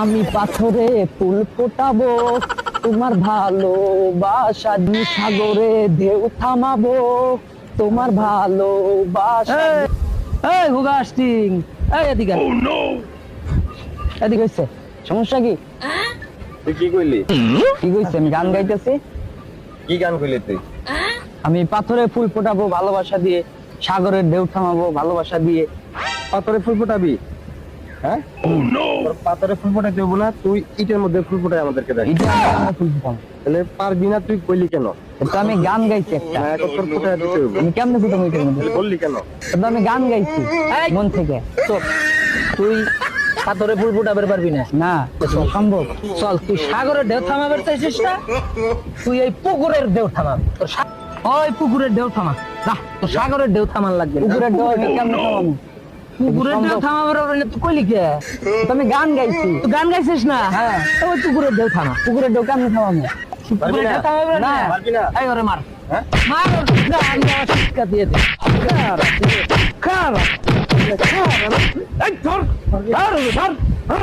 আমি পাথরে ফুল ফোটাবো তোমার ভালোবাসা দিয়ে সাগরে ঢেউ থামাবো তোমার ভালোবাসা এই হুগা স্টিং এই এদিকে এদিকে হচ্ছে সমস্যা কি? তুই কি কইলি? কি কইছে? আমি গান গাইতেছি। কি গান কইলি তুই? আমি পাথরে ফুল ফোটাবো ভালোবাসা দিয়ে সাগরের ঢেউ থামাবো ভালোবাসা দিয়ে। পাথরে ফুল ফোটাবি? হ্যাঁ? তোর পাথরে ফুল ফোটাতে হব না তুই ইটের মধ্যে ফুল ফোটাই আমাদেরকে দেখ। এটা আমি কেমনে ফুল ফোটাবো। তাহলে পারবি না তুই কইলি কেন? এটা আমি গান গাইছি একটা। না এখন তোর ফোটাই দিতে হইব আমি কেমনে ফুটাবো এটার মধ্যে? বললি কেন? আমি গান গাইছি মন থেকে। তুই পাথরে ফুল ফুটাবে পারবি না। না সম্ভব চল তুই সাগরের ঢেউ থামাবে চাইছিস না? তুই এই পুকুরের ঢেউ থামাবি ওই পুকুরের ঢেউ থামা। না তোর সাগরের ঢেউ থামান লাগবে। পুকুরের ঢেউ আমি কেমনে থামাবো? পুকুরের ঢেউ। থামাবার না তুই কইলি কে? তো আমি গান গাইছি। তুই গান গাইছিস না? হ্যাঁ। ওই পুকুরের ঢেউ থামা। পুকুরের ঢেউ কেমনে থামাবো? পুকুরের ঢেউ থামাবে না এই ওরে মার? মার গান গাওয়া শিক্ষা দিয়ে দে। খারাপ খারাপ খারাপ এই ধর ধর ধর ধর।